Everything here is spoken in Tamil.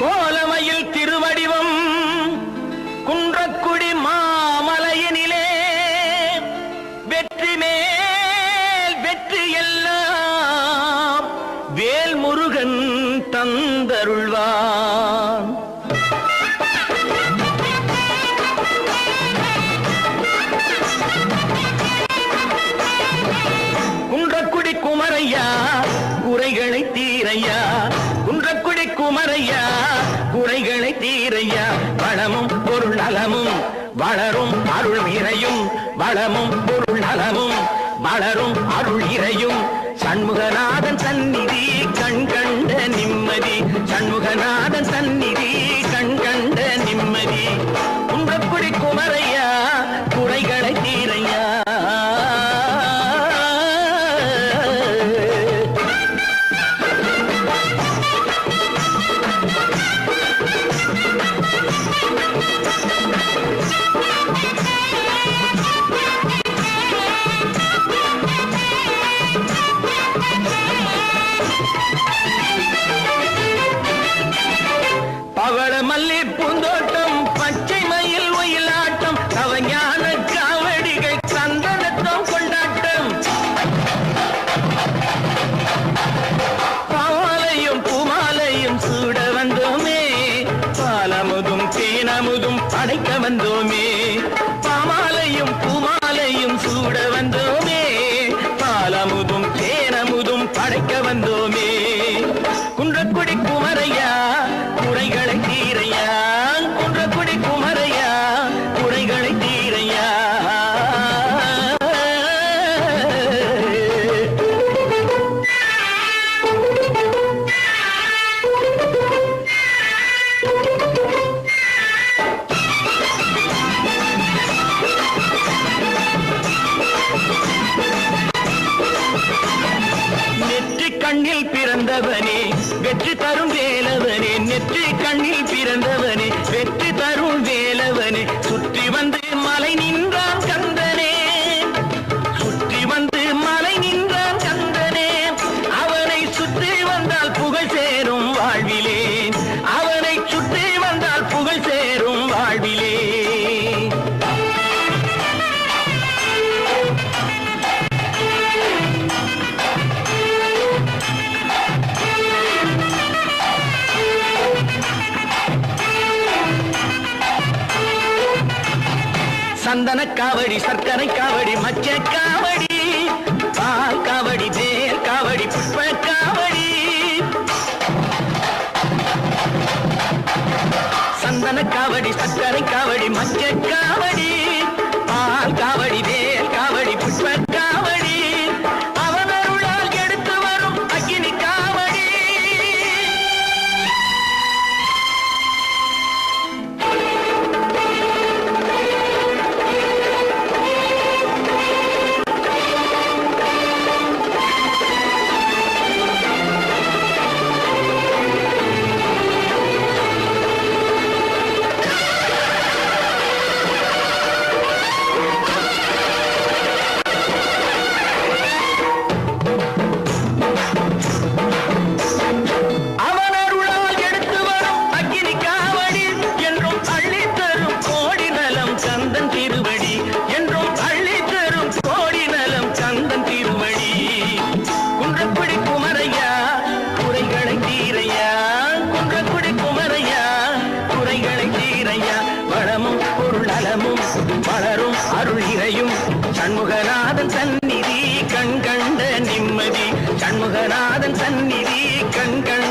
கோலமையில் திருவடிவம் குன்றக்குடி மாமலையினிலே வெற்றி மேல் வெற்றி எல்லாம் வேல் முருகன் தந்தருள்வான். குன்றக்குடி குமரையா குறைகளை தீரையா குன்றக்குடி குமரையா குறைகளை தீரையா வளமும் பொருள் நலமும் வளரும் அருள் இறையும் வளமும் பொருள் நலமும் வளரும் அருள் இறையும். சண்முகநாதன் சந்நிதி கண் கண்ட நிம்மதி சண்முகநாதன் மல்லி பூந்தோட்டம் பச்சை மயில் ஒயிலாட்டம் கவஞான காவடிகள் சந்தனத்தம் கொண்டாட்டம். பாலையும் பூமாலையும் சூட வந்தோமே பாலமுதும் தேனமுதும் அடைக்க வந்தோமே பாமாலையும் பூமாலையும் சூட வந்தோமே பாலமுதும் தேனமுதும் படைக்க வந்தோமே. வேலவனே நெற்றி கண்ணில் பிறந்தவனே. சந்தன காவடி சர்க்கரை காவடி மச்ச காவடி பால் காவடி தேர் காவடி புஷ்ப காவடி. சந்தன காவடி சர்க்கரை காவடி மச்ச காவடி. பொருள் நலமும் வளரும் அருள் இறையும் சண்முகநாதன் சந்நிதி கண் கண்ட நிம்மதி. சண்முகநாதன் சந்நிதி கண் கண்ட